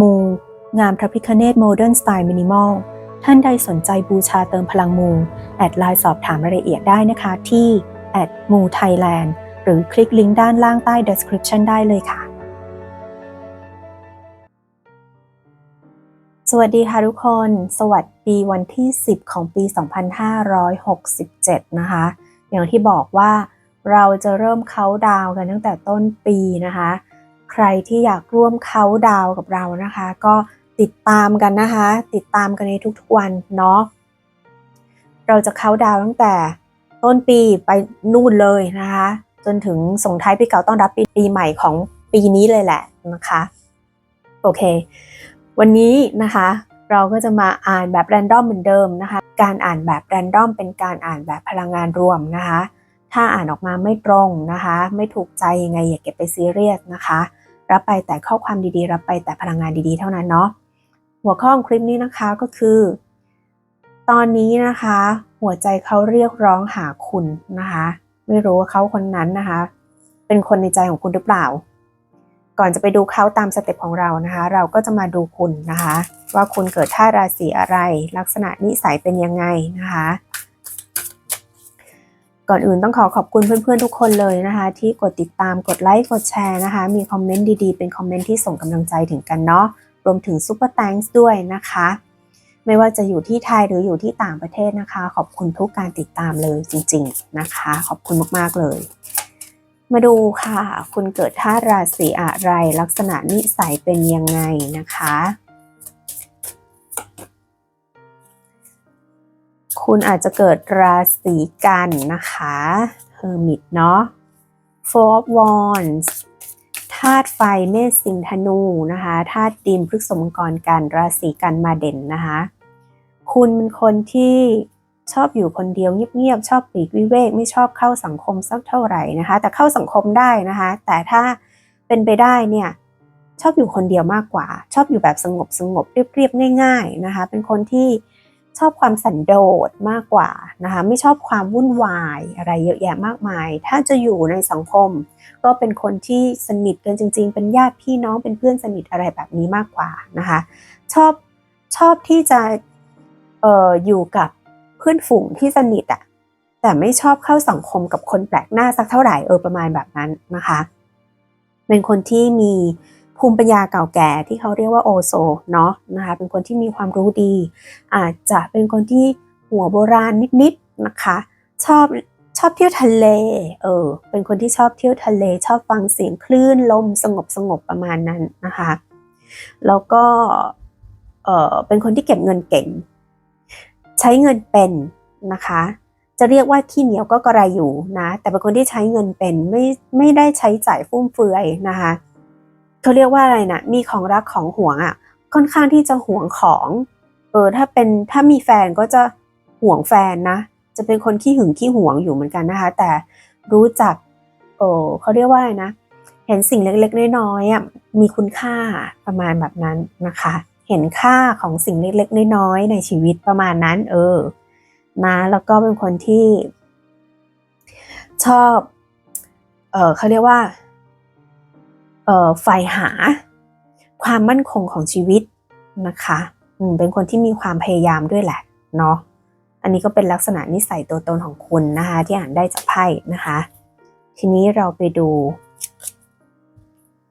มูงามพระพิคเนตโมเดิร์นสไตล์มินิมอล ท่านใดสนใจบูชาเติมพลังมู แอดไลน์สอบถามรายละเอียดได้นะคะที่แอดมูไทยแลนด์หรือคลิกลิงก์ด้านล่างใต้ description ได้เลยค่ะ สวัสดีค่ะทุกคน สวัสดีวันที่ 10 ของปี 2567 นะคะ อย่างที่บอกว่า เราจะเริ่มเค้าดาวกันตั้งแต่ต้นปีนะคะ ใครที่อยากร่วมเค้าดาวกับเรานะคะ ก็ติดตามกันนะคะ ติดตามกันในทุกๆวันเนาะเราจะเค้าดาวตั้งแต่ต้นปีไปนู่นเลยนะคะ จนถึงส่งท้ายปีเก่าต้อนรับปีปีใหม่ของปีนี้เลยแหละนะคะโอเค วันนี้นะคะเราก็จะมาอ่านแบบแรนดอมเหมือนเดิมนะคะ การอ่านแบบแรนดอมเป็นการอ่านแบบพลังงานรวมนะคะ ถ้าอ่านออกมาไม่ตรงนะคะ ไม่ถูกใจยังไงอย่าเก็บไปซีเรียสนะคะ รับไปแต่ข้อความดีๆ รับไปแต่พลังงานดีๆ เท่านั้นเนาะหัวข้อของคลิปนี้นะคะก็คือ ตอนนี้นะคะ หัวใจเขาเรียกร้องหาคุณนะคะ ไม่รู้ว่าเขาคนนั้นนะคะ เป็นคนในใจของคุณหรือเปล่า ก่อนจะไปดูเขาตามสเต็ปของเรานะคะ เราก็จะมาดูคุณนะคะ ว่าคุณเกิดท่าราศีอะไร ลักษณะนิสัยเป็นยังไงนะคะ ก่อนอื่นต้องขอขอบคุณเพื่อนๆทุกคนเลยนะคะ ที่กดติดตามกดไลค์กดแชร์นะคะ มีคอมเมนต์ดีๆ เป็นคอมเมนต์ที่ส่งกำลังใจถึงกันเนาะรวมถึงซูเปอร์แตงส์ด้วยนะคะ ไม่ว่าจะอยู่ที่ไทยหรืออยู่ที่ต่างประเทศนะคะ ขอบคุณทุกการติดตามเลยจริง ๆนะคะ ขอบคุณมากๆเลย มาดูค่ะ คุณเกิดท่าราศีอะไรลักษณะนิสัยเป็นยังไงนะคะ คุณอาจจะเกิดราศีกันนะคะ Hermit เนาะ Four of Wands ธาตุไฟเมษสิงห์ธนูนะคะธาตุดินพฤกษมังกรกันราศีกันมาเด่นนะคะ คุณเป็นคนที่ชอบอยู่คนเดียวเงียบๆชอบปลีกวิเวกไม่ชอบเข้าสังคมสักเท่าไหร่นะคะ แต่เข้าสังคมได้นะคะ แต่ถ้าเป็นไปได้เนี่ยชอบอยู่คนเดียวมากกว่า ชอบอยู่แบบสงบสงบเรียบๆง่าย ๆนะคะ เป็นคนที่ ชอบความสันโดษมากกว่านะคะไม่ชอบความวุ่นวายอะไรเยอะแยะมากมาย ถ้าจะอยู่ในสังคม ก็เป็นคนที่สนิทกันจริง ๆ เป็นญาติพี่น้องเป็นเพื่อนสนิทอะไรแบบนี้มากกว่านะคะชอบชอบที่จะเอออยู่กับเพื่อนฝูงที่สนิทอะแต่ไม่ชอบเข้าสังคมกับคนแปลกหน้าสักเท่าไหร่เออประมาณแบบนั้นนะคะ เป็นคนที่มี ภูมิปัญญาเก่าแก่ที่เขาเรียกว่าโอโซเนาะนะคะเป็นคนที่มีความรู้ดี อาจจะเป็นคนที่หัวโบราณนิดๆนะคะชอบชอบเที่ยวทะเลเออเป็นคนที่ชอบเที่ยวทะเล ชอบฟังเสียงคลื่นลมสงบสงบประมาณนั้นนะคะแล้วก็เออเป็นคนที่เก็บเงินเก่ง ใช้เงินเป็นนะคะจะเรียกว่าขี้เหนียวก็กระไรอยู่นะ แต่เป็นคนที่ใช้เงินเป็นไม่ไม่ได้ใช้จ่ายฟุ่มเฟือยนะคะ เขาเรียกว่าอะไรนะมีของรักของห่วงอะ่ะ ค่อนข้างที่จะห่วงของ เออ ถ้าเป็นถ้ามีแฟนก็จะห่วงแฟนนะ จะเป็นคนขี้หึงขี้ห่วงอยู่เหมือนกันนะคะ แต่รู้จัก เออเขาเรียกว่าอะไรนะ เห็นสิ่งเล็กๆน้อยๆอะ มีคุณค่าประมาณแบบนั้นนะคะ เห็นค่าของสิ่งเล็กๆน้อยๆในชีวิตประมาณนั้น เออ นะ แล้วก็เป็นคนที่ ชอบ เออเขาเรียกว่า เออใฝ่หาความมั่นคงของชีวิตนะคะเป็นคนที่มีความพยายามด้วยแหละเนาะอันนี้ก็เป็นลักษณะนิสัยตัวตนของคุณนะคะ ที่อ่านได้จากไพ่นะคะ ทีนี้เราไปดู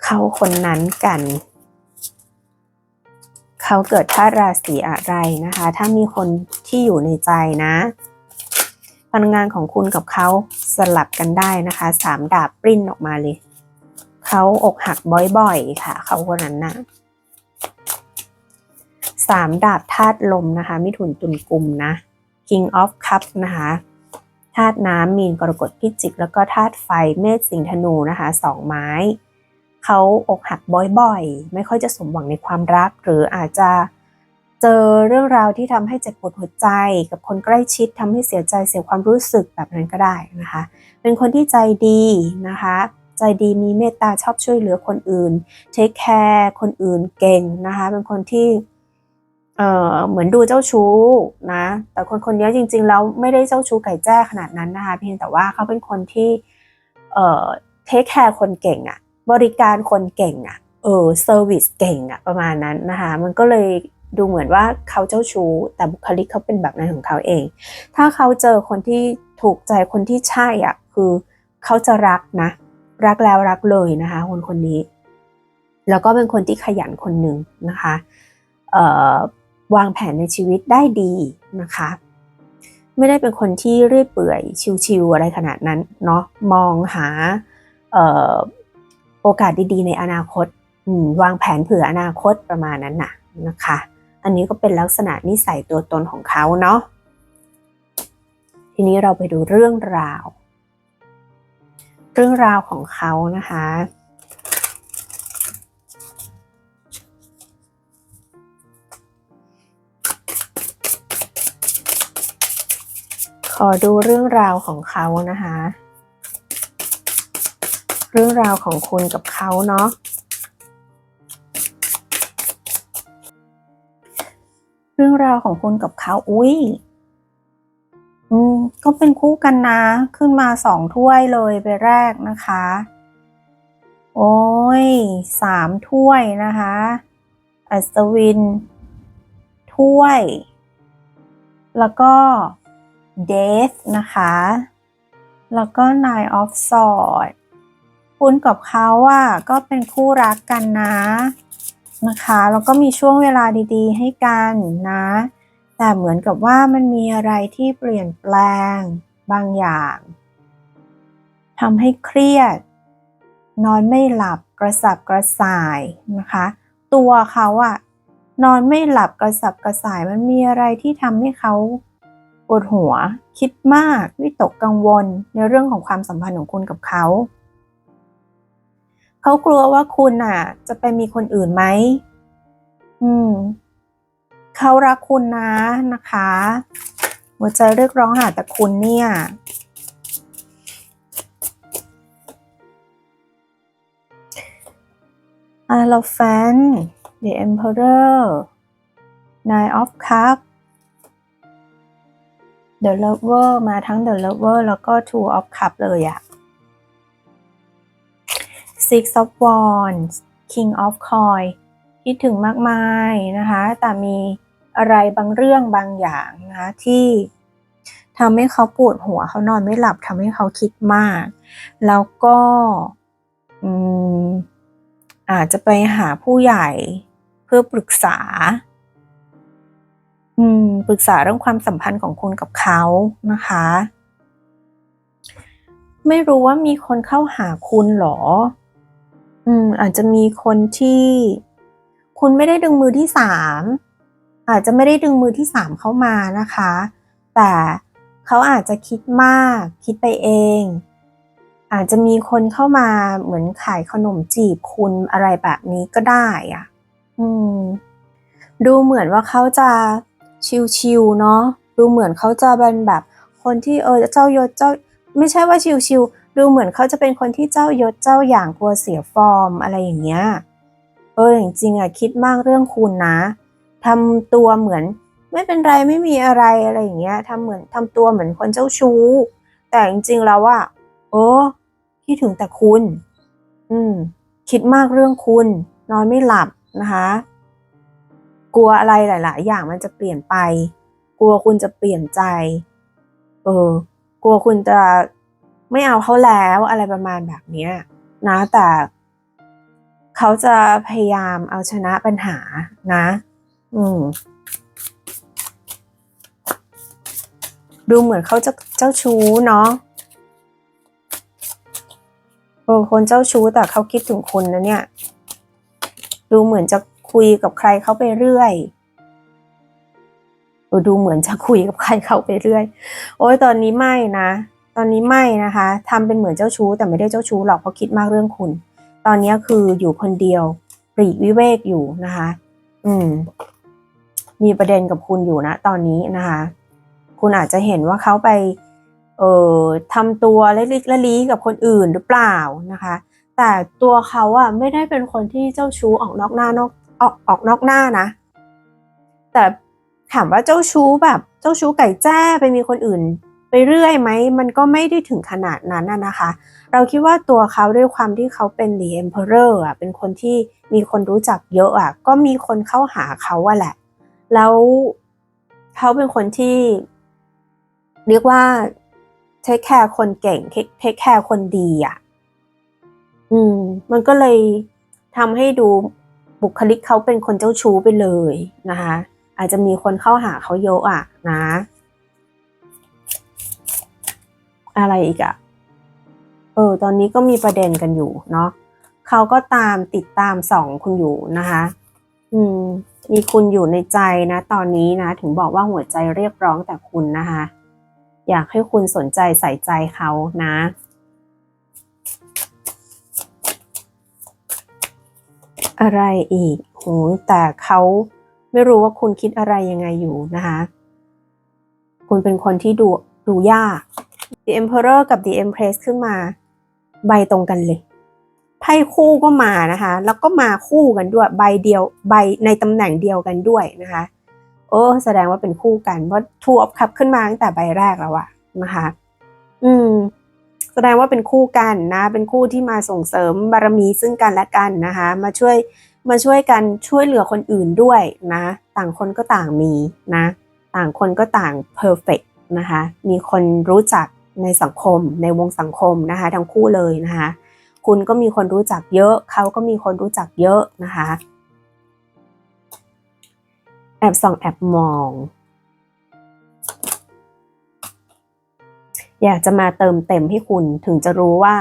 เขาคนนั้นกัน เขาเกิดท่าราศีอะไรนะคะ ถ้ามีคนที่อยู่ในใจนะพลังงานของคุณกับเขาสลับกันได้นะคะสามดาบปริ้นออกมาเลย เขาอกหักบ่อยๆ ค่ะ เขาคนนั้นนะสามดาบธาตุลมนะคะ มิถุนตุลกุมนะ King of Cup นะคะธาตุน้ำมีนกรกฎพิจิก แล้วก็ธาตุไฟเมษสิงธนูนะคะสองไม้ เขาอกหักบ่อยๆ ไม่ค่อยจะสมหวังในความรัก หรืออาจจะเจอเรื่องราวที่ทำให้เจ็บปวดหัวใจ กับคนใกล้ชิดทำให้เสียใจเสียความรู้สึกแบบนั้นก็ได้นะคะ เป็นคนที่ใจดีนะคะ ใจดีมีเมตตาชอบช่วยเหลือคนอื่นเทคแคร์คนอื่นเก่งนะคะเป็นคนที่เอ่อเหมือนดูเจ้าชู้นะ แต่คนคนนี้จริงๆแล้วไม่ได้เจ้าชู้ไก่แจ้ขนาดนั้นนะคะเพียงแต่ว่าเขาเป็นคนที่เอ่อเทคแคร์คนเก่งอะบริการคนเก่งอะเออเซอร์วิสเก่งอะประมาณนั้นนะคะมันก็เลยดูเหมือนว่าเขาเจ้าชู้แต่บุคลิกเขาเป็นแบบนั้นของเขาเอง ถ้าเขาเจอคนที่ถูกใจคนที่ใช่อะคือเขาจะรักนะ รักแล้วรักเลยนะคะ คนคนนี้ แล้วก็เป็นคนที่ขยันคนหนึ่งนะคะวางแผนในชีวิตได้ดีนะคะ ไม่ได้เป็นคนที่เรื่อยเปื่อยชิวๆอะไรขนาดนั้นเนาะมองหาออโอกาสดีๆ ในอนาคตวางแผนเผื่ออนาคตประมาณนั้นน่ะนะคะ อันนี้ก็เป็นลักษณะนิสัยตัวตนของเขาเนาะทีนี้เราไปดูเรื่องราว เรื่องราวของเขานะคะ ขอดูเรื่องราวของเขานะคะ เรื่องราวของคุณกับเขาเนาะเรื่องราวของคุณกับเขา อุ้ย อืมก็เป็นคู่กันนะ ขึ้นมาสองถ้วยเลยไปแรกนะคะ โอ้ยสามถ้วยนะคะ อัศวิน ถ้วย แล้วก็ Death นะคะ แล้วก็ Nine of Swords คุณกับเขาอะก็เป็นคู่รักกันนะ นะคะ แล้วก็มีช่วงเวลาดีๆ ให้กันนะ แต่เหมือนกับว่ามันมีอะไรที่เปลี่ยนแปลงบางอย่างทำให้เครียด นอนไม่หลับกระสับกระส่ายนะคะ ตัวเขาอะนอนไม่หลับกระสับกระส่ายมันมีอะไรที่ทำให้เขาปวดหัว คิดมากวิตกกังวลในเรื่องของความสัมพันธ์ของคุณกับเขา เขากลัวว่าคุณอะ จะไปมีคนอื่นไหมอืม เขารักคุณนะนะคะหัวใจเรียกร้องหาแต่คุณเนี่ย a l o p h a n t the Emperor Nine of Cups The Lover มาทั้ง The Lover แล้วก็ Two of Cups เลยอะ Six of Wands King of Coins คิดถึงมากมายนะคะ แต่มีอะไรบางเรื่องบางอย่างนะคะที่ทำให้เขาปวดหัวเขานอนไม่หลับทำให้เขาคิดมาก แล้วก็ออาจจะไปหาผู้ใหญ่เพื่อปรึกษาปรึกษาเรื่องความสัมพันธ์ของคุณกับเขานะคะ ไม่รู้ว่ามีคนเข้าหาคุณหรอ อืม อาจจะมีคนที่ คุณไม่ได้ดึงมือที่สามอาจจะไม่ได้ดึงมือที่สามเข้ามานะคะ แต่เขาอาจจะคิดมาก คิดไปเอง อาจจะมีคนเข้ามาเหมือนขายขนมจีบคุณอะไรแบบนี้ก็ได้อะ อืม ดูเหมือนว่าเขาจะชิวๆเนาะดูเหมือนเขาจะเป็นแบบคนที่เออเจ้ายศเจ้า ไม่ใช่ว่าชิวๆดูเหมือนเขาจะเป็นคนที่เจ้ายศเจ้าอย่างกลัวเสียฟอร์มอะไรอย่างเงี้ย เออจริงๆอะคิดมากเรื่องคุณนะทำตัวเหมือน ไม่เป็นไรไม่มีอะไรอะไรอย่างเงี้ยทำเหมือนทำตัวเหมือนคนเจ้าชู้ แต่จริงๆแล้วอะโอ้คิดถึงแต่คุณ อืม คิดมากเรื่องคุณ นอนไม่หลับนะคะ กลัวอะไรหลาย ๆ อย่างมันจะเปลี่ยนไป กลัวคุณจะเปลี่ยนใจ เออ กลัวคุณจะไม่เอาเขาแล้วอะไรประมาณแบบเนี้ยนะแต่ เขาจะพยายามเอาชนะปัญหานะ อืม ดูเหมือนเขาจะเจ้าชู้เนาะเออคนเจ้าชู้แต่เขาคิดถึงคุณนะเนี่ย ดูเหมือนจะคุยกับใครเขาไปเรื่อยเออดูเหมือนจะคุยกับใครเขาไปเรื่อย โอ้ยตอนนี้ไม่นะ ตอนนี้ไม่นะคะทำเป็นเหมือนเจ้าชู้แต่ไม่ได้เจ้าชู้หรอกเพราะคิดมากเรื่องคุณ ตอนนี้คืออยู่คนเดียวปลีกวิเวกอยู่นะคะ อืม มีประเด็นกับคุณอยู่นะ ตอนนี้นะคะ คุณอาจจะเห็นว่าเขาไป เอ่อทำตัวเล็กๆละลี้กับคนอื่นหรือเปล่านะคะ แต่ตัวเขาอะไม่ได้เป็นคนที่เจ้าชู้ออกนอกหน้านอกออกออกนอกหน้านะ แต่ถามว่าเจ้าชู้แบบ เจ้าชู้ไก่แจ้ไปมีคนอื่น ไปเรื่อยไหมมันก็ไม่ได้ถึงขนาดนั้นนะนะคะ เราคิดว่าตัวเขาด้วยความที่เขาเป็น The Emperor อะเป็นคนที่มีคนรู้จักเยอะอะก็มีคนเข้าหาเขาอะแหละ แล้วเขาเป็นคนที่ เรียกว่าเทคแคร์คนเก่งเทคแคร์คนดีอะอืม มันก็เลยทำให้ดูบุคลิกเขาเป็นคนเจ้าชู้ไปเลยนะคะ อาจจะมีคนเข้าหาเขาเยอะอะนะ อะไรอีกอะเออ ตอนนี้ก็มีประเด็นกันอยู่เนาะเขาก็ตามติดตามสองคุณอยู่นะคะ อืม มีคุณอยู่ในใจนะ ตอนนี้นะ ถึงบอกว่าหัวใจเรียกร้องแต่คุณนะคะ อยากให้คุณสนใจใส่ใจเขานะอะไรอีกโหแต่เขาไม่รู้ว่าคุณคิดอะไรยังไงอยู่นะคะ คุณเป็นคนที่ดูดูยาก The Emperor กับ The Empress ขึ้นมา ใบตรงกันเลย ไพ่คู่ก็มานะคะ แล้วก็มาคู่กันด้วย ใบเดียว ใบในตำแหน่งเดียวกันด้วยนะคะ โอ้แสดงว่าเป็นคู่กัน เพราะ Two of Cups ขึ้นมาตั้งแต่ใบแรกแล้วอะนะคะ อืม แสดงว่าเป็นคู่กันนะ เป็นคู่ที่มาส่งเสริมบารมีซึ่งกันและกันนะคะ มาช่วย มาช่วยกันช่วยเหลือคนอื่นด้วยนะ ต่างคนก็ต่างมีนะ ต่างคนก็ต่างเพอร์เฟกนะคะ มีคนรู้จัก ในสังคม ในวงสังคมนะคะ ทั้งคู่เลยนะคะ คุณก็มีคนรู้จักเยอะ เขาก็มีคนรู้จักเยอะนะคะ แอบส่องแอบมอง อยากจะมาเติมเต็มให้คุณถึงจะรู้ว่า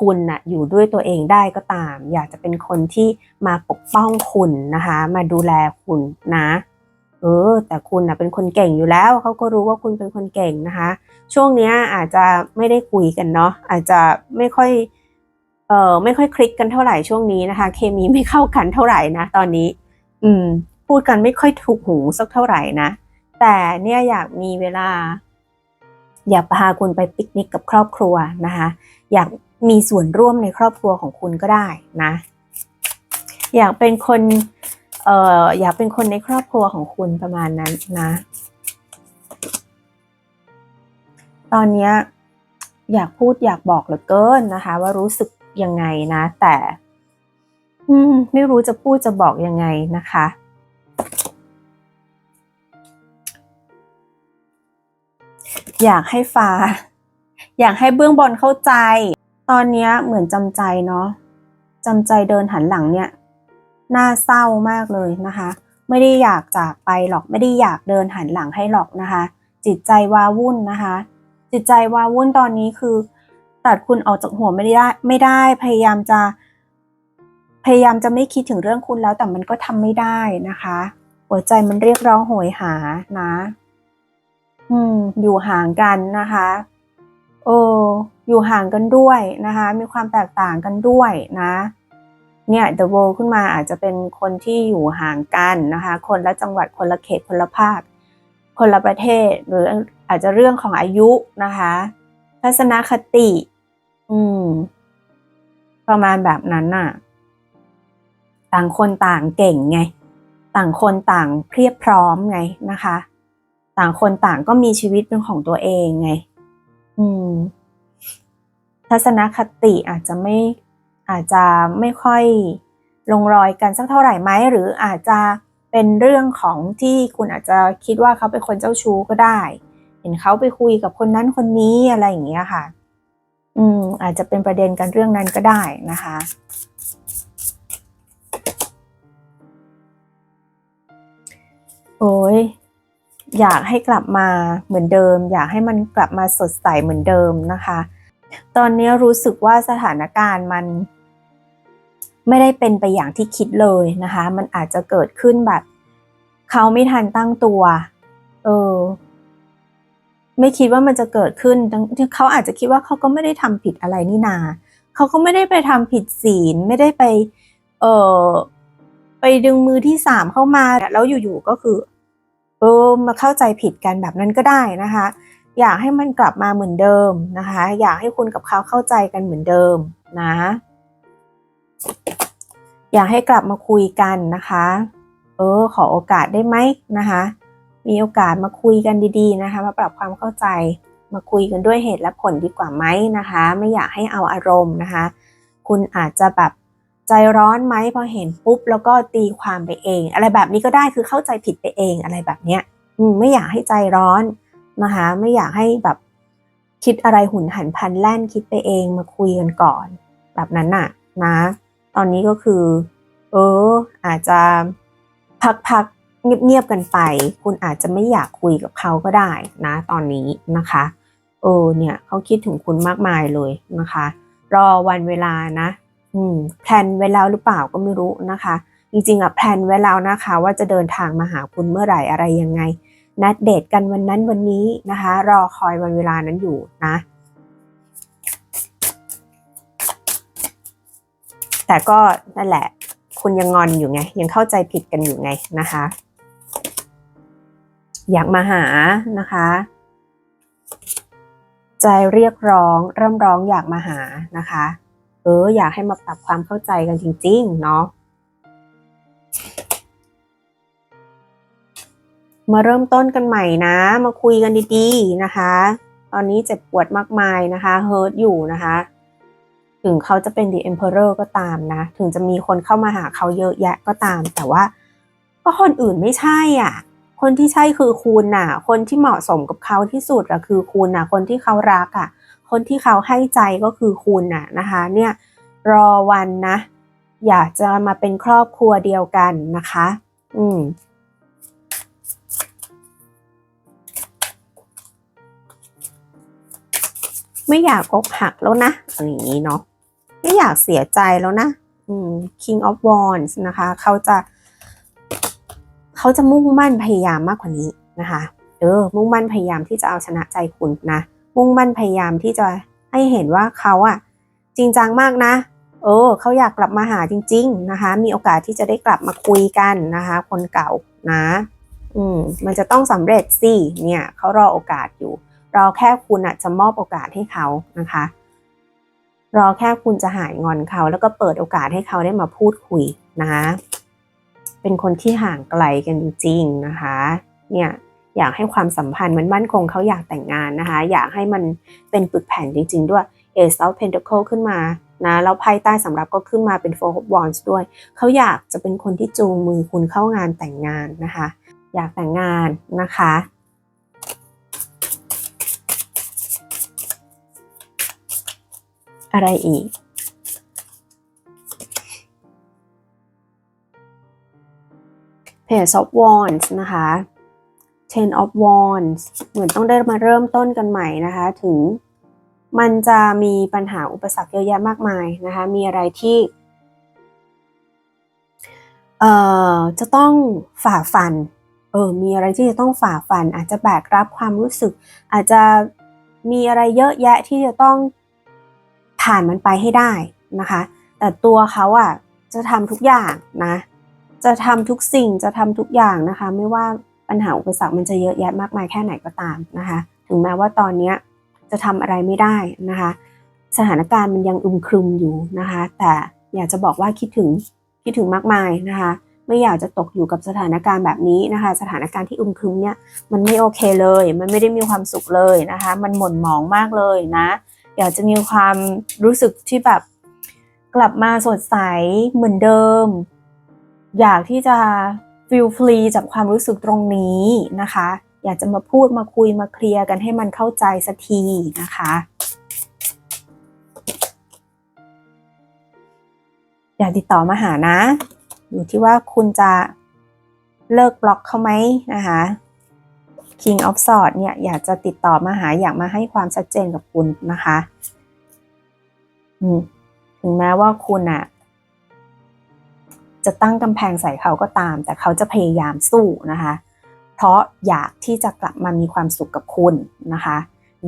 คุณน่ะอยู่ด้วยตัวเองได้ก็ตาม อยากจะเป็นคนที่มาปกป้องคุณนะคะ มาดูแลคุณนะ เออ แต่คุณนะเป็นคนเก่งอยู่แล้ว เขาก็รู้ว่าคุณเป็นคนเก่งนะคะ ช่วงนี้อาจจะไม่ได้คุยกันเนาะอาจจะไม่ค่อยเออไม่ค่อยคลิกกันเท่าไหร่ช่วงนี้นะคะ เคมีไม่เข้ากันเท่าไหร่นะตอนนี้ อืม พูดกันไม่ค่อยถูกหูสักเท่าไหร่นะ แต่เนี่ยอยากมีเวลา อยากพาคุณไปปิกนิกกับครอบครัวนะคะ อยากมีส่วนร่วมในครอบครัวของคุณก็ได้นะ อยากเป็นคน เอ่ออยากเป็นคนในครอบครัวของคุณประมาณนั้นนะ ตอนนี้อยากพูดอยากบอกเหลือเกินนะคะ ว่ารู้สึกยังไงนะ แต่ไม่รู้จะพูดจะบอกยังไงนะคะ อยากให้ฟ้า อยากให้เบื้องบนเข้าใจ ตอนนี้เหมือนจำใจเนาะจำใจเดินหันหลังเนี่ย น่าเศร้ามากเลยนะคะ ไม่ได้อยากจากไปหรอกไม่ได้อยากเดินหันหลังให้หรอกนะคะ จิตใจวาวุ่นนะคะ จิตใจวาวุ่นตอนนี้คือ ตัดคุณออกจากหัวไม่ได้ไม่ได้พยายามจะ พยายามจะไม่คิดถึงเรื่องคุณแล้วแต่มันก็ทำไม่ได้นะคะ หัวใจมันเรียกร้องโหยหานะ อืม อยู่ห่างกันนะคะเอออยู่ห่างกันด้วยนะคะ มีความแตกต่างกันด้วยนะ เนี่ย The World ขึ้นมาอาจจะเป็นคนที่อยู่ห่างกันนะคะ คนละจังหวัดคนละเขตคนละภาค คนละประเทศหรืออาจจะเรื่องของอายุนะคะทัศนคติ อืม ประมาณแบบนั้นน่ะ ต่างคนต่างเก่งไง ต่างคนต่างเพียบพร้อมไงนะคะ ต่างคนต่างก็มีชีวิตเป็นของตัวเองไง อืม ทัศนคติอาจจะไม่ อาจจะไม่ค่อยลงรอยกันสักเท่าไหร่ไหมหรืออาจจะเป็นเรื่องของที่คุณอาจจะคิดว่าเขาเป็นคนเจ้าชู้ก็ได้ เห็นเขาไปคุยกับคนนั้นคนนี้อะไรอย่างเงี้ยค่ะ อืม อาจจะเป็นประเด็นกันเรื่องนั้นก็ได้นะคะ โอ้ยอยากให้กลับมาเหมือนเดิม อยากให้มันกลับมาสดใสเหมือนเดิมนะคะ ตอนนี้รู้สึกว่าสถานการณ์มัน ไม่ได้เป็นไปอย่างที่คิดเลยนะคะ มันอาจจะเกิดขึ้นแบบ เขาไม่ทันตั้งตัว เออ ไม่คิดว่ามันจะเกิดขึ้น เขาอาจจะคิดว่าเขาก็ไม่ได้ทำผิดอะไรนี่นา เขาก็ไม่ได้ไปทำผิดศีล ไม่ได้ไป เออไปดึงมือที่สามเข้ามา แล้วอยู่ๆก็คือ เออ มาเข้าใจผิดกันแบบนั้นก็ได้นะคะ อยากให้มันกลับมาเหมือนเดิมนะคะ อยากให้คุณกับเขาเข้าใจกันเหมือนเดิมนะ อยากให้กลับมาคุยกันนะคะ เออ ขอโอกาสได้ไหมนะคะ มีโอกาสมาคุยกันดีๆนะคะ มาปรับความเข้าใจ มาคุยกันด้วยเหตุและผลดีกว่าไหมนะคะ ไม่อยากให้เอาอารมณ์นะคะ คุณอาจจะแบบใจร้อนไหมพอเห็นปุ๊บแล้วก็ตีความไปเอง อะไรแบบนี้ก็ได้คือเข้าใจผิดไปเองอะไรแบบเนี้ยอืมไม่อยากให้ใจร้อนนะคะ ไม่อยากให้แบบคิดอะไรหุนหันพลันแล่นคิดไปเองมาคุยกันก่อน แบบนั้นน่ะนะ ตอนนี้ก็คือ เออ อาจจะพักๆเงียบๆกันไป คุณอาจจะไม่อยากคุยกับเขาก็ได้นะ ตอนนี้นะคะ เออเนี่ยเขาคิดถึงคุณมากมายเลยนะคะ รอวันเวลานะอืมแพลนไว้แล้วหรือเปล่าก็ไม่รู้นะคะ จริงๆอะแพลนไว้แล้วนะคะ ว่าจะเดินทางมาหาคุณเมื่อไหร่อะไรยังไง นัดเดทกันวันนั้นวันนี้นะคะ รอคอยวันเวลานั้นอยู่นะ แต่ก็นั่นแหละ คุณยังงอนอยู่ไง ยังเข้าใจผิดกันอยู่ไงนะคะ อยากมาหานะคะ ใจเรียกร้องเริ่มร้องอยากมาหานะคะ เออ อยากให้มาปรับความเข้าใจกันจริง ๆ เนาะมาเริ่มต้นกันใหม่นะ มาคุยกันดีๆนะคะ ตอนนี้เจ็บปวดมากมายนะคะเฮิร์ตอยู่นะคะ ถึงเขาจะเป็น The Emperor ก็ตามนะ ถึงจะมีคนเข้ามาหาเขาเยอะแยะก็ตาม แต่ว่าก็คนอื่นไม่ใช่อะ คนที่ใช่คือคุณน่ะ คนที่เหมาะสมกับเขาที่สุดอะคือคุณน่ะ คนที่เขารักอะ คนที่เขาให้ใจก็คือคุณน่ะนะคะ เนี่ยรอวันนะ อยากจะมาเป็นครอบครัวเดียวกันนะคะ อืมไม่อยากอกหักแล้วนะอะไรอย่างนี้เนาะ ไม่อยากเสียใจแล้วนะ King of Wands นะคะ เขาจะ เขาจะมุ่งมั่นพยายามมากกว่านี้นะคะเออมุ่งมั่นพยายามที่จะเอาชนะใจคุณนะ มุ่งมั่นพยายามที่จะให้เห็นว่าเขาอะจริงจังมากนะ เออ เขาอยากกลับมาหาจริง ๆ นะคะ มีโอกาสที่จะได้กลับมาคุยกันนะคะ คนเก่านะ อืม มันจะต้องสำเร็จสิ เนี่ย เขารอโอกาสอยู่ รอแค่คุณอะจะมอบโอกาสให้เขานะคะ รอแค่คุณจะหายงอนเขา แล้วก็เปิดโอกาสให้เขาได้มาพูดคุยนะคะเป็นคนที่ห่างไกลกันจริงๆนะคะ เนี่ยอยากให้ความสัมพันธ์มันมั่นคงเขาอยากแต่งงานนะคะ อยากให้มันเป็นปึกแผ่นจริง ๆ ด้วย Ace of Pentacle ขึ้นมานะแล้วไพ่ใต้สำรับก็ขึ้นมาเป็น Four of Wands ด้วย เขาอยากจะเป็นคนที่จูงมือคุณเข้างานแต่งงานนะคะ อยากแต่งงานนะคะ อะไรอีก Page of Wands นะคะ Ten of Wands เหมือนต้องได้มาเริ่มต้นกันใหม่นะคะ ถึงมันจะมีปัญหาอุปสรรคเยอะแยะมากมายนะคะ มีอะไรที่เอ่อจะต้องฝ่าฟัน เออ มีอะไรที่จะต้องฝ่าฟัน อาจจะแบกรับความรู้สึก อาจจะมีอะไรเยอะแยะที่จะต้อง ผ่านมันไปให้ได้นะคะ แต่ตัวเขาอะจะทำทุกอย่างนะ จะทำทุกสิ่งจะทำทุกอย่างนะคะ ไม่ว่าปัญหาอุปสรรคมันจะเยอะแยะมากมายแค่ไหนก็ตามนะคะ ถึงแม้ว่าตอนเนี้ยจะทำอะไรไม่ได้นะคะ สถานการณ์มันยังอึมครึมอยู่นะคะ แต่อยากจะบอกว่าคิดถึงคิดถึงมากมายนะคะ ไม่อยากจะตกอยู่กับสถานการณ์แบบนี้นะคะ สถานการณ์ที่อึมครึมเนี่ยมันไม่โอเคเลย มันไม่ได้มีความสุขเลยนะคะ มันหม่นหมองมากเลยนะ อยากจะมีความรู้สึกที่แบบกลับมาสดใสเหมือนเดิม อยากที่จะฟิลฟรีจากความรู้สึกตรงนี้นะคะ อยากจะมาพูดมาคุยมาเคลียร์กันให้มันเข้าใจสักทีนะคะ อยากติดต่อมาหานะ อยู่ที่ว่าคุณจะเลิกบล็อกเขาไหมนะคะ King of Swords เนี่ยอยากจะติดต่อมาหาอยากมาให้ความชัดเจนกับคุณนะคะถึงแม้ว่าคุณอะจะตั้งกำแพงใส่เขาก็ตาม แต่เขาจะพยายามสู้นะคะ เพราะอยากที่จะกลับมามีความสุขกับคุณนะคะ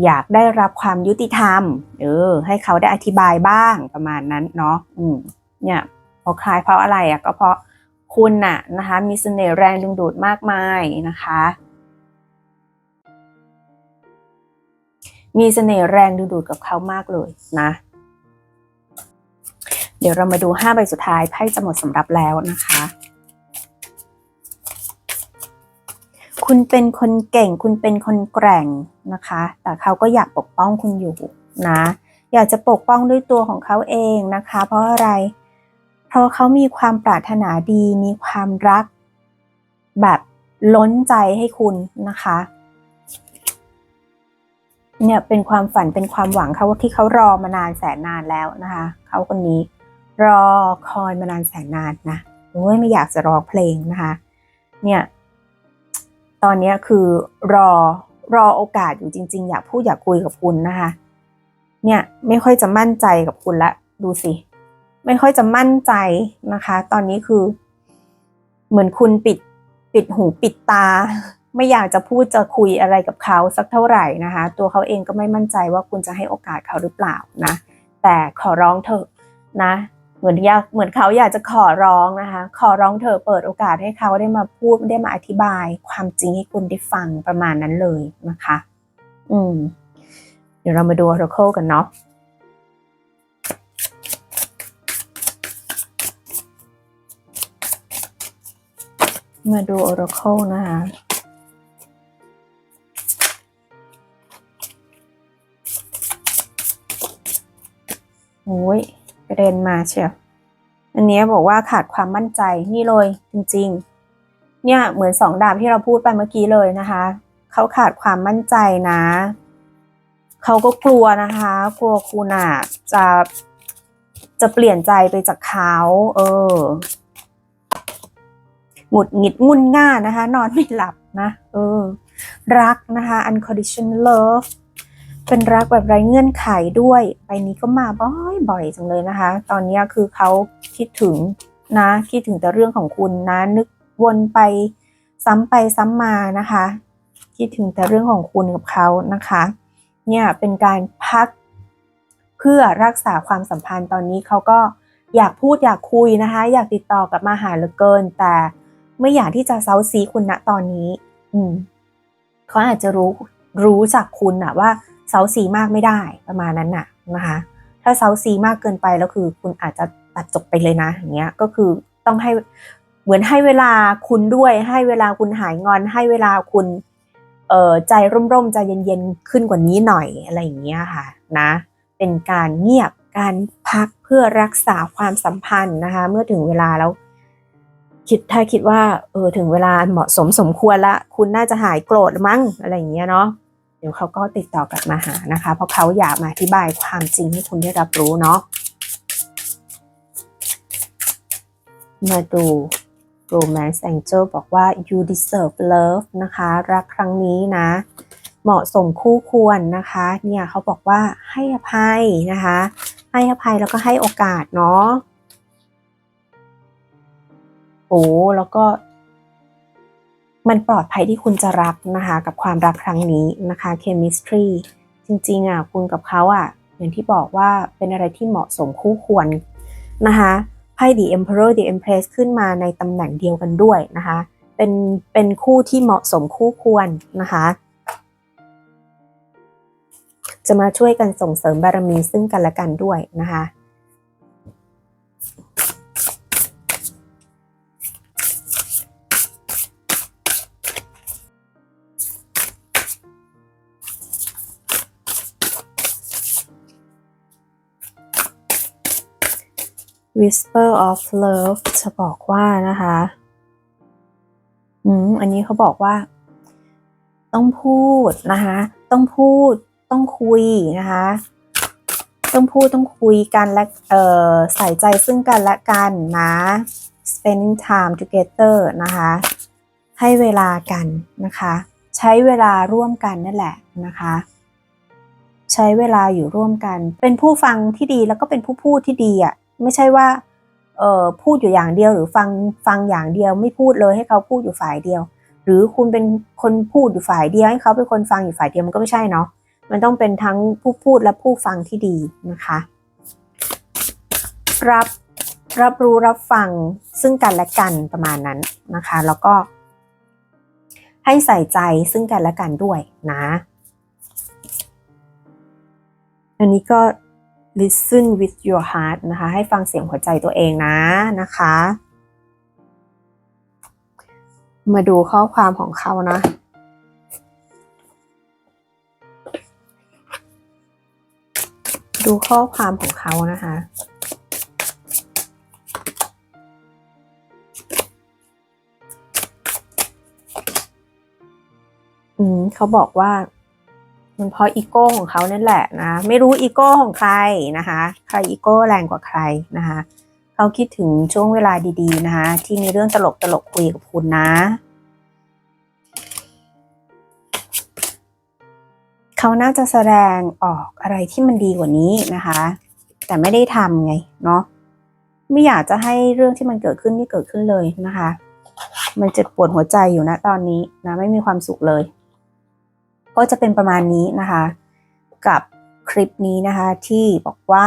อยากได้รับความยุติธรรม เออ ให้เขาได้อธิบายบ้างประมาณนั้นเนาะอืม เนี่ยพราะคลายเพราะอะไรอะ่ะก็เพราะคุณน่ะนะคะ มีเสน่ห์แรงดึงดูดมากมายนะคะ มีเสน่ห์แรงดึงดูดกับเขามากเลยนะ เดี๋ยวเรามาดูห้าใบสุดท้ายไพ่จะหมดสำหรับแล้วนะคะ คุณเป็นคนเก่ง คุณเป็นคนแกร่งนะคะ แต่เขาก็อยากปกป้องคุณอยู่นะ อยากจะปกป้องด้วยตัวของเขาเองนะคะ เพราะอะไร เพราะเขามีความปรารถนาดี มีความรักแบบล้นใจให้คุณนะคะ เนี่ยเป็นความฝันเป็นความหวังเขาที่เขารอมานานแสนนานแล้วนะคะเขาคนนี้รอคอยมานานแสนนานนะโอ้ยไม่อยากจะร้องเพลงนะคะ เนี่ย ตอนนี้คือรอรอโอกาสอยู่จริง ๆ อยากพูดอยากคุยกับคุณนะคะ เนี่ยไม่ค่อยจะมั่นใจกับคุณละดูสิ ไม่ค่อยจะมั่นใจนะคะ ตอนนี้คือ เหมือนคุณปิดปิดหูปิดตา ไม่อยากจะพูดจะคุยอะไรกับเขาสักเท่าไหร่นะคะ ตัวเขาเองก็ไม่มั่นใจว่าคุณจะให้โอกาสเขาหรือเปล่านะ แต่ขอร้องเถอะนะเหมือนอยากเหมือนเขาอยากจะขอร้องนะคะ ขอร้องเถอเปิดโอกาสให้เขาได้มาพูดได้มาอธิบาย ความจริงให้คุณได้ฟังประมาณนั้นเลยนะคะ อืม เดี๋ยวเรามาดู Oracle กันเนาะมาดู Oracle นะคะ โอ้ยกระเด็นมาเชียวอันนี้บอกว่าขาดความมั่นใจนี่เลยจริง ๆ เนี่ยเหมือนสองดาบที่เราพูดไปเมื่อกี้เลยนะคะเขาขาดความมั่นใจนะเขาก็กลัวนะคะ กลัวคุณอะจะจะเปลี่ยนใจไปจากเขาเออหงุดหงิดงุนง่านนะคะ นอนไม่หลับนะเออ รักนะคะ unconditional love เป็นรักแบบไร้เงื่อนไขด้วยไปนี้ก็มาบ่อยๆจังเลยนะคะ ตอนนี้คือเขาคิดถึงนะคิดถึงแต่เรื่องของคุณนะ นึกวนไปซ้ำไปซ้ำมานะคะ คิดถึงแต่เรื่องของคุณกับเขานะคะ เนี่ยเป็นการพักเพื่อรักษาความสัมพันธ์ตอนนี้เขาก็อยากพูดอยากคุยนะคะ อยากติดต่อกลับมาหาเหลือเกิน แต่ไม่อยากที่จะเซาซีคุณณตอนนี้ อืมเขาอาจจะรู้รู้จากคุณอะว่า เซาซีมากไม่ได้ประมาณนั้นน่ะนะคะ ถ้าเซาซีมากเกินไปแล้วคือคุณอาจจะตัดจบไปเลยนะอย่างเงี้ยก็คือต้องให้เหมือนให้เวลาคุณด้วย ให้เวลาคุณหายงอน ให้เวลาคุณเอ่อใจร่มๆใจเย็นๆขึ้นกว่านี้หน่อยอะไรอย่างเงี้ยค่ะนะเป็นการเงียบการพักเพื่อรักษาความสัมพันธ์นะคะ เมื่อถึงเวลาแล้ว คิดถ้าคิดว่าเออถึงเวลาเหมาะสมสมควรละ คุณน่าจะหายโกรธมั้งอะไรอย่างเงี้ยเนาะ เดี๋ยวเขาก็ติดต่อกลับมาหานะคะ เพราะเขาอยากมาอธิบายความจริงให้คุณได้รับรู้เนาะมาดู Romance Angel บอกว่า you deserve love นะคะ รักครั้งนี้นะ เหมาะสมคู่ควรนะคะ เนี่ยเขาบอกว่าให้อภัยนะคะ ให้อภัยแล้วก็ให้โอกาสเนาะโอ้แล้วก็ มันปลอดภัยที่คุณจะรักนะคะกับความรักครั้งนี้นะคะ chemistry จริงๆอะคุณกับเขาอะอย่างที่บอกว่าเป็นอะไรที่เหมาะสมคู่ควรนะคะไพ่ The Emperor The Empress ขึ้นมาในตำแหน่งเดียวกันด้วยนะคะเป็นเป็นคู่ที่เหมาะสมคู่ควรนะคะจะมาช่วยกันส่งเสริมบารมีซึ่งกันและกันด้วยนะคะ Whisper of Love จะบอกว่านะคะ อืม อันนี้เขาบอกว่า ต้องพูดนะคะ ต้องพูด ต้องคุยนะคะ ต้องพูด ต้องคุยกันและ เอ่อ ใส่ใจซึ่งกันและกันนะ spending time together นะคะ ให้เวลากันนะคะ ใช้เวลาร่วมกันนั่นแหละนะคะ ใช้เวลาอยู่ร่วมกัน เป็นผู้ฟังที่ดีแล้วก็เป็นผู้พูดที่ดีอะ ไม่ใช่ว่าเอ่อพูดอยู่อย่างเดียวหรือฟังฟังอย่างเดียว ไม่พูดเลยให้เขาพูดอยู่ฝ่ายเดียว หรือคุณเป็นคนพูดอยู่ฝ่ายเดียวให้เขาเป็นคนฟังอยู่ฝ่ายเดียวมันก็ไม่ใช่เนาะมันต้องเป็นทั้งผู้พูดและผู้ฟังที่ดีนะคะ รับรับรู้รับฟังซึ่งกันและกันประมาณนั้นนะคะ แล้วก็ ให้ใส่ใจซึ่งกันและกันด้วยนะ อันนี้ก็ listen with your heart นะคะ ให้ฟังเสียงหัวใจตัวเองนะนะคะ มาดูข้อความของเขานะดูข้อความของเขานะคะ อืมเขาบอกว่า มันเพราะอีโก้ของเขานั่นแหละนะ ไม่รู้อีโก้ของใครนะคะ ใครอีโก้แรงกว่าใครนะคะ เขาคิดถึงช่วงเวลาดีๆนะคะ ที่มีเรื่องตลกตลกคุยกับคุณนะ เขาน่าจะแสดงออกอะไรที่มันดีกว่านี้นะคะ แต่ไม่ได้ทำไงเนาะ ไม่อยากจะให้เรื่องที่มันเกิดขึ้นนี่เกิดขึ้นเลยนะคะ มันเจ็บปวดหัวใจอยู่นะตอนนี้นะไม่มีความสุขเลย ก็จะเป็นประมาณนี้นะคะ กับคลิปนี้นะคะที่บอกว่า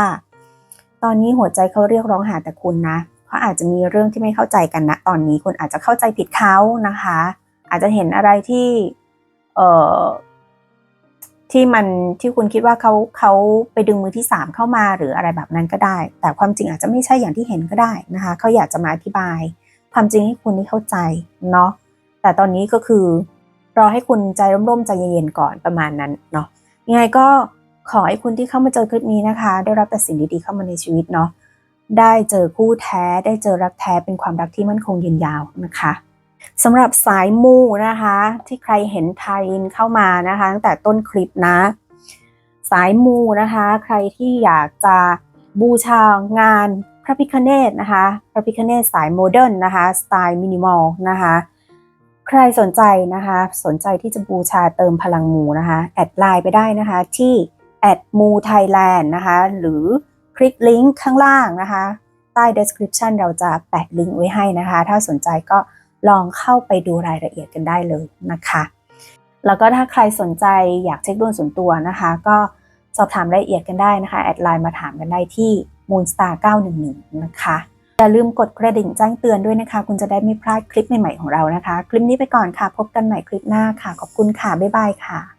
ตอนนี้หัวใจเขาเรียกร้องหาแต่คุณนะ เพราะอาจจะมีเรื่องที่ไม่เข้าใจกันนะตอนนี้คุณอาจจะเข้าใจผิดเขานะคะ อาจจะเห็นอะไรที่เอ่อที่มันที่คุณคิดว่าเขาเขาไปดึงมือที่สามเข้ามาหรืออะไรแบบนั้นก็ได้ แต่ความจริงอาจจะไม่ใช่อย่างที่เห็นก็ได้นะคะเขาอยากจะมาอธิบาย ความจริงให้คุณได้เข้าใจเนาะแต่ตอนนี้ก็คือ รอให้คุณใจร่มๆใจเย็นๆก่อนประมาณนั้นเนาะยังไงก็ขอให้คุณที่เข้ามาเจอคลิปนี้นะคะ ได้รับแต่สิ่งดีๆเข้ามาในชีวิตเนาะได้เจอคู่แท้ ได้เจอรักแท้เป็นความรักที่มั่นคงยืนยาวนะคะสำหรับสายมูนะคะ ที่ใครเห็นไทยินเข้ามานะคะตั้งแต่ต้นคลิปนะ สายมูนะคะ ใครที่อยากจะบูชางานพระพิคเนตนะคะ พระพิคเนตสายโมเดิร์นนะคะ สไตล์มินิมอลนะคะ ใครสนใจนะคะ สนใจที่จะบูชาเติมพลังมูนะคะ แอดไลน์ไปได้นะคะที่แอดมูไทยแลนด์นะคะ หรือคลิกลิงก์ข้างล่างนะคะ ใต้ description เราจะแปะลิงก์ไว้ให้นะคะ ถ้าสนใจก็ลองเข้าไปดูรายละเอียดกันได้เลยนะคะ แล้วก็ถ้าใครสนใจอยากเช็คดวงส่วนตัวนะคะ ก็สอบถามรายละเอียดกันได้นะคะ แอดไลน์มาถามกันได้ที่ moonstar 911นะคะ อย่าลืมกดกระดิ่งแจ้งเตือนด้วยนะคะ คุณจะได้ไม่พลาดคลิปใหม่ๆของเรานะคะ คลิปนี้ไปก่อนค่ะ พบกันใหม่คลิปหน้าค่ะ ขอบคุณค่ะ บ๊ายบายค่ะ